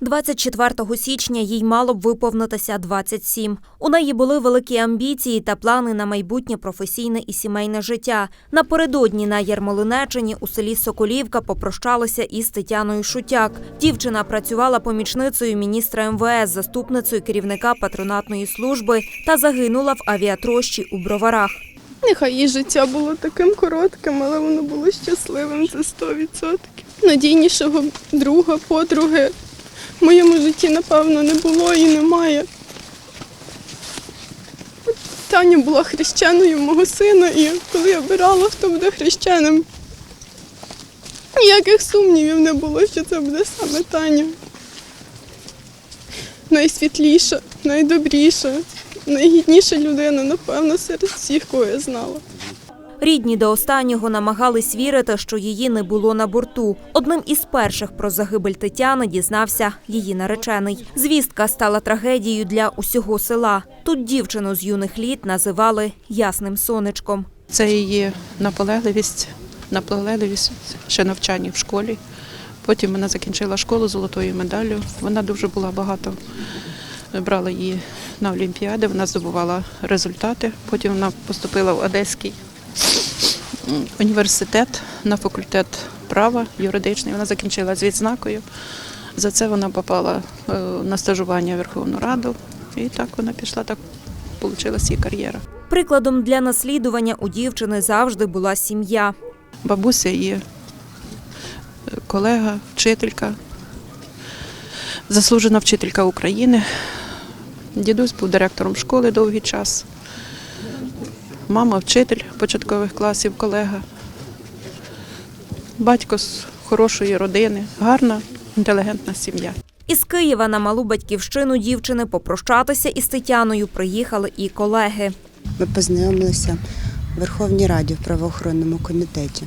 24 січня їй мало б виповнитися 27. У неї були великі амбіції та плани на майбутнє професійне і сімейне життя. Напередодні на Ярмолинеччині у селі Соколівка попрощалися із Тетяною Шутяк. Дівчина працювала помічницею міністра МВС, заступницею керівника патронатної служби та загинула в авіатрощі у Броварах. Нехай її життя було таким коротким, але воно було щасливим, це 100%. Надійнішого друга, подруги в моєму житті, напевно, не було і немає. Таня була хрещеною мого сина, і коли я обирала, хто буде хрещеним, ніяких сумнівів не було, що це буде саме Таня. Найсвітліша, найдобріша, найгідніша людина, напевно, серед всіх, кого я знала. Рідні до останнього намагались вірити, що її не було на борту. Одним із перших про загибель Тетяни дізнався її наречений. Звістка стала трагедією для усього села. Тут дівчину з юних літ називали ясним сонечком. Це її наполегливість, наполегливість ще навчання в школі. Потім вона закінчила школу золотою медаллю. Вона дуже була багато. Брала її на Олімпіади, вона здобувала результати. Потім вона поступила в Одеський університет на факультет права юридичний. Вона закінчила з відзнакою. За це вона попала е, на стажування в Верховну Раду. І так вона пішла, так вийшла її кар'єра. Прикладом для наслідування у дівчини завжди була сім'я. бабуся і е, колега, вчителька, заслужена вчителька України. Дідусь був директором школи довгий час. Мама вчитель початкових класів, колега. Батько з хорошої родини, гарна, інтелігентна сім'я. Із Києва на малу батьківщину дівчини попрощатися із Тетяною приїхали і колеги. Ми познайомилися в Верховній Раді в правоохоронному комітеті.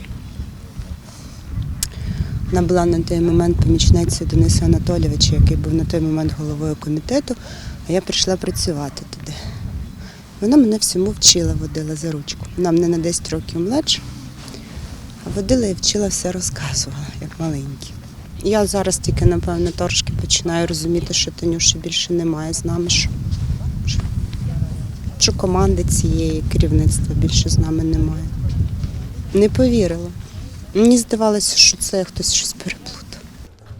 Вона була на той момент помічницею Дениса Анатолійовича, який був на той момент головою комітету, а я прийшла працювати туди. Вона мене всьому вчила, водила за ручку. Вона мене на 10 років младша, а водила і вчила все розказувала, як маленькі. Я зараз тільки, напевно, трошки починаю розуміти, що Танюші більше немає з нами. Що, що команди цієї керівництва більше з нами немає. Не повірила. Мені здавалося, що це хтось щось переплутав.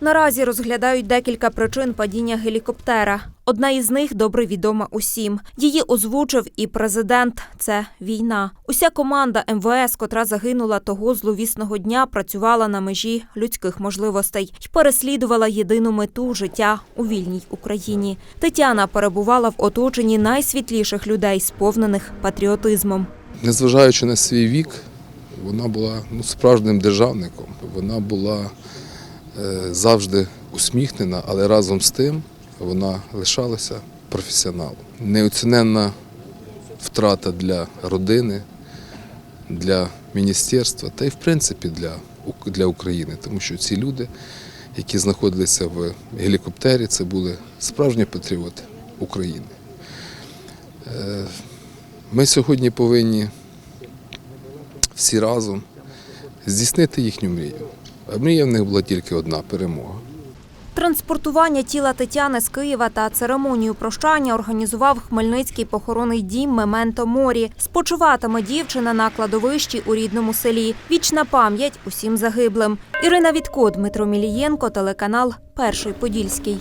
Наразі розглядають декілька причин падіння гелікоптера. Одна із них добре відома усім. Її озвучив і президент. Це війна. Уся команда МВС, котра загинула того зловісного дня, працювала на межі людських можливостей і переслідувала єдину мету життя у вільній Україні. Тетяна перебувала в оточенні найсвітліших людей, сповнених патріотизмом. Незважаючи на свій вік, вона була ну, справжнім державником. Вона була завжди усміхнена, але разом з тим вона лишалася професіоналом. Неоціненна втрата для родини, для міністерства та й в принципі для, для України, тому що ці люди, які знаходилися в гелікоптері, це були справжні патріоти України. Е, Ми сьогодні повинні всі разом здійснити їхню мрію. А мрія в них була тільки одна перемога. Транспортування тіла Тетяни з Києва та церемонію прощання організував Хмельницький похоронний дім Мементо Морі. Спочиватиме дівчина на кладовищі у рідному селі. Вічна пам'ять усім загиблим. Ірина Вітко, Дмитро Мілієнко, телеканал Перший Подільський.